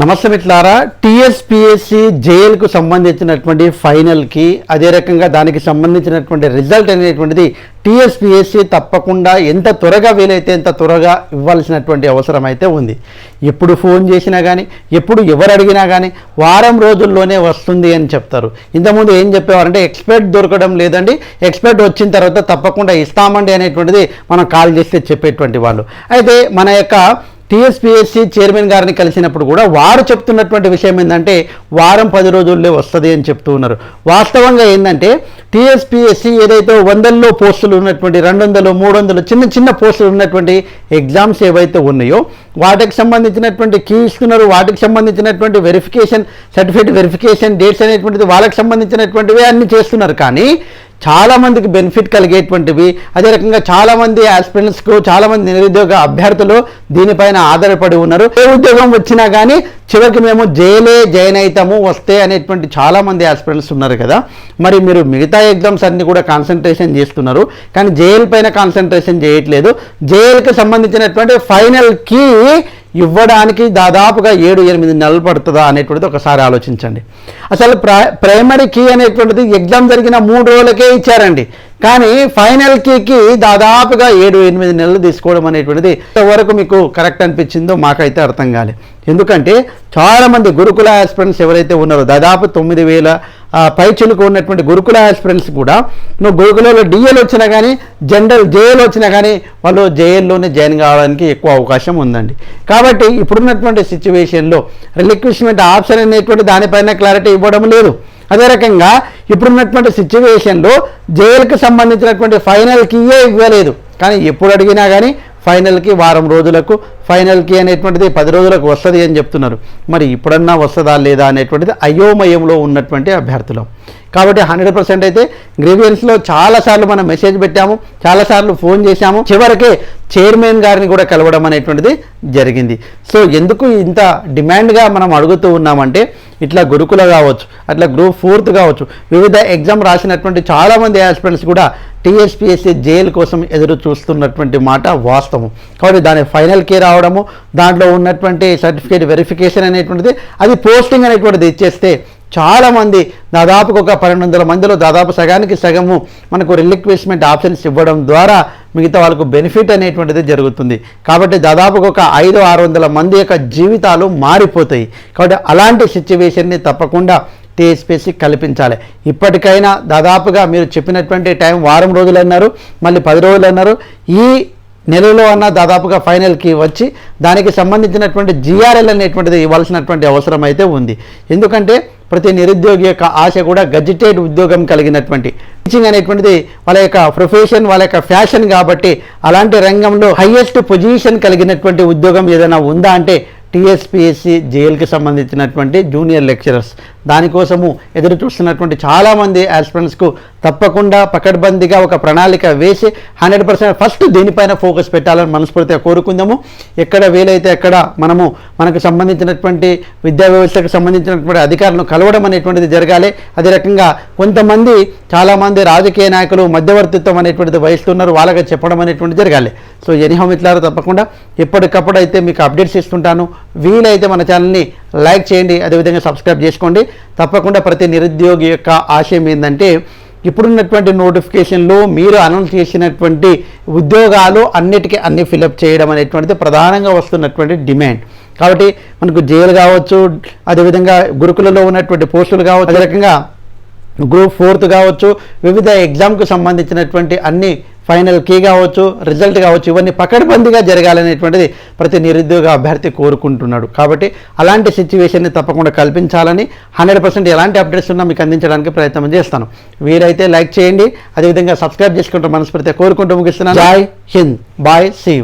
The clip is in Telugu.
నమస్తే మిట్లారా టీఎస్పిఎస్సి జేఎల్కు సంబంధించినటువంటి ఫైనల్కి అదే రకంగా దానికి సంబంధించినటువంటి రిజల్ట్ అనేటువంటిది టీఎస్పిఎస్సి తప్పకుండా ఎంత త్వరగా వీలైతే ఎంత త్వరగా ఇవ్వాల్సినటువంటి అవసరం అయితే ఉంది. ఎప్పుడు ఫోన్ చేసినా కానీ ఎప్పుడు ఎవరు అడిగినా కానీ వారం రోజుల్లోనే వస్తుంది అని చెప్తారు. ఇంతకుముందు ఏం చెప్పేవారంటే ఎక్స్పర్ట్ దొరకడం లేదండి ఎక్స్పర్ట్ వచ్చిన తర్వాత తప్పకుండా ఇస్తామండి అనేటువంటిది మనం కాల్ చేస్తే చెప్పేటువంటి వాళ్ళు. అయితే మన యొక్క టీఎస్పీఎస్సీ చైర్మన్ గారిని కలిసినప్పుడు కూడా వారు చెప్తున్నటువంటి విషయం ఏంటంటే వారం పది రోజుల్లో వస్తుంది అని చెప్తూ ఉన్నారు. వాస్తవంగా ఏంటంటే టీఎస్పీఎస్సీ ఏదైతే వందల్లో పోస్టులు ఉన్నటువంటి రెండు వందలు మూడు వందలు చిన్న చిన్న పోస్టులు ఉన్నటువంటి ఎగ్జామ్స్ ఏవైతే ఉన్నాయో వాటికి సంబంధించినటువంటి క్యూ ఇస్తున్నారు వాటికి సంబంధించినటువంటి వెరిఫికేషన్ సర్టిఫికేట్ వెరిఫికేషన్ డేట్స్ అనేటువంటిది వాళ్ళకి సంబంధించినటువంటివి అన్ని చేస్తున్నారు. కానీ చాలామందికి బెనిఫిట్ కలిగేటువంటివి అదే రకంగా చాలామంది ఆస్పిరెంట్స్కు చాలామంది నిరుద్యోగ అభ్యర్థులు దీనిపైన ఆధారపడి ఉన్నారు. ఏ ఉద్యోగం వచ్చినా కానీ చివరికి మేము జైలే జాయిన్ అవుతాము వస్తే అనేటువంటి చాలా మంది ఆస్పిరెంట్స్ ఉన్నారు కదా. మరి మీరు మిగతా ఎగ్జామ్స్ అన్నీ కూడా కాన్సన్ట్రేషన్ చేస్తున్నారు. కానీ జైల్ పైన కాన్సన్ట్రేషన్ చేయట్లేదు. జైలుకి సంబంధించినటువంటి ఫైనల్ కీ ఇవ్వడానికి దాదాపుగా ఏడు ఎనిమిది నెలలు పడుతుందా అనేటువంటిది ఒకసారి ఆలోచించండి. అసలు ప్రైమరీ కీ అనేటువంటిది ఎగ్జామ్ జరిగిన మూడు రోజులకే ఇచ్చారండి. కానీ ఫైనల్ కీకి దాదాపుగా ఏడు ఎనిమిది నెలలు తీసుకోవడం అనేటువంటిది ఎంతవరకు మీకు కరెక్ట్ అనిపించిందో మాకైతే అర్థం కాలేదు ఎందుకంటే చాలామంది గురుకుల ఆస్పిరెంట్స్ ఎవరైతే ఉన్నారో దాదాపు తొమ్మిది వేల పైచులకు ఉన్నటువంటి గురుకుల ఆస్పిరెంట్స్ కూడా నువ్వు గురుకులలో డిఎల్ వచ్చినా కానీ జనరల్ జేఎల్ వచ్చినా కానీ వాళ్ళు జేఎల్లోనే జాయిన్ కావడానికి ఎక్కువ అవకాశం ఉందండి. కాబట్టి ఇప్పుడున్నటువంటి సిచ్యువేషన్లో రిలిక్విష్మెంట్ ఆప్షన్ అనేటువంటి దానిపైన క్లారిటీ ఇవ్వడం లేదు. అదే రకంగా ఇప్పుడున్నటువంటి సిచ్యువేషన్లో జైలుకి సంబంధించినటువంటి ఫైనల్కి ఇవ్వలేదు. కానీ ఎప్పుడు అడిగినా కానీ ఫైనల్కి వారం రోజులకు ఫైనల్కి అనేటువంటిది పది రోజులకు వస్తుంది అని చెప్తున్నారు. మరి ఇప్పుడన్నా వస్తుందా లేదా అనేటువంటిది అయోమయంలో ఉన్నటువంటి అభ్యర్థులు. కాబట్టి హండ్రెడ్ పర్సెంట్ అయితే గ్రీవియన్స్లో చాలాసార్లు మనం మెసేజ్ పెట్టాము చాలాసార్లు ఫోన్ చేశాము చివరికి చైర్మన్ గారిని కూడా కలవడం అనేటువంటిది జరిగింది. సో ఎందుకు ఇంత డిమాండ్గా మనం అడుగుతూ ఉన్నామంటే ఇట్లా గురుకుల కావచ్చు అట్లా గ్రూప్ ఫోర్త్ కావచ్చు. వివిధ ఎగ్జామ్ రాసినటువంటి చాలామంది ఆస్పిరెంట్స్ కూడా టీఎస్పీఎస్సీ జైలు కోసం ఎదురు చూస్తున్నటువంటి మాట వాస్తవం. కాబట్టి దాని ఫైనల్కి రావడము దాంట్లో ఉన్నటువంటి సర్టిఫికేట్ వెరిఫికేషన్ అనేటువంటిది అది పోస్టింగ్ అనేటువంటిది ఇచ్చేస్తే చాలామంది దాదాపుగా ఒక పన్నెండు వందల మందిలో దాదాపు సగానికి సగము మనకు రిలిక్విష్మెంట్ ఆప్షన్స్ ఇవ్వడం ద్వారా మిగతా వాళ్ళకు బెనిఫిట్ అనేటువంటిది జరుగుతుంది. కాబట్టి దాదాపుగా ఒక ఐదు ఆరు వందల మంది యొక్క జీవితాలు మారిపోతాయి. కాబట్టి అలాంటి సిచ్యువేషన్ని తప్పకుండా టీఎస్పీసీ కల్పించాలి. ఇప్పటికైనా దాదాపుగా మీరు చెప్పినటువంటి టైం వారం రోజులు అన్నారు మళ్ళీ పది రోజులు అన్నారు. ఈ నెలలో అన్న దాదాపుగా ఫైనల్కి వచ్చి దానికి సంబంధించినటువంటి జిఆర్ఎల్ అనేటువంటిది ఇవ్వాల్సినటువంటి అవసరం అయితే ఉంది. ఎందుకంటే ప్రతి నిరుద్యోగి యొక్క ఆశ కూడా గజిటెడ్ ఉద్యోగం కలిగినటువంటి. టీచింగ్ అనేటువంటిది వాళ్ళ యొక్క ప్రొఫెషన్ వాళ్ళ యొక్క ఫ్యాషన్ కాబట్టి అలాంటి రంగంలో హయ్యెస్ట్ పొజిషన్ కలిగినటువంటి ఉద్యోగం ఏదైనా ఉందా అంటే టీఎస్పీఎస్సీ జైలుకి సంబంధించినటువంటి జూనియర్ లెక్చరర్స్ దానికోసము ఎదురు చూస్తున్నటువంటి చాలామంది ఆస్పిరెంట్స్కు తప్పకుండా పకడ్బందీగా ఒక ప్రణాళిక వేసి హండ్రెడ్ పర్సెంట్ ఫస్ట్ దీనిపైన ఫోకస్ పెట్టాలని మనస్ఫూర్తిగా కోరుకుందాము. ఎక్కడ వీలైతే ఎక్కడ మనము మనకు సంబంధించినటువంటి విద్యా వ్యవస్థకు సంబంధించినటువంటి అధికారులను కలవడం అనేటువంటిది జరగాలి. అదే రకంగా కొంతమంది చాలామంది రాజకీయ నాయకులు మధ్యవర్తిత్వం అనేటువంటిది వహిస్తున్నారు. వాళ్ళకి చెప్పడం అనేటువంటిది జరగాలి. సో ఎనీహో మిత్రులారా తప్పకుండా ఎప్పటికప్పుడు అయితే మీకు అప్డేట్స్ ఇస్తుంటాను. వీలైతే మన ఛానల్ని లైక్ చేయండి అదేవిధంగా సబ్స్క్రైబ్ చేసుకోండి. తప్పకుండా ప్రతి నిరుద్యోగి యొక్క ఆశయం ఏంటంటే ఇప్పుడున్నటువంటి నోటిఫికేషన్లో మీరు అనౌన్స్ చేసినటువంటి ఉద్యోగాలు అన్నిటికీ అన్ని ఫిలప్ చేయడం అనేటువంటిది ప్రధానంగా వస్తున్నటువంటి డిమాండ్. కాబట్టి మనకు జైలు కావచ్చు అదేవిధంగా గురుకులలో ఉన్నటువంటి పోస్టులు కావచ్చు అదే రకంగా గ్రూప్ ఫోర్త్ కావచ్చు వివిధ ఎగ్జామ్కు సంబంధించినటువంటి అన్ని ఫైనల్ కీ కావచ్చు రిజల్ట్ కావచ్చు ఇవన్నీ పకడ్బందీగా జరగాలనేటువంటిది ప్రతి నిరుద్యోగ అభ్యర్థి కోరుకుంటున్నాడు. కాబట్టి అలాంటి సిచ్యువేషన్ని తప్పకుండా కల్పించాలని హండ్రెడ్ పర్సెంట్ ఎలాంటి అప్డేట్స్ ఉన్నా మీకు అందించడానికి ప్రయత్నం చేస్తాను. వీరైతే లైక్ చేయండి అదేవిధంగా సబ్స్క్రైబ్ చేసుకుంటూ మనస్ఫూర్తిగా కోరుకుంటూ ముగిస్తున్నాను. జాయ్ హింద్. Bye see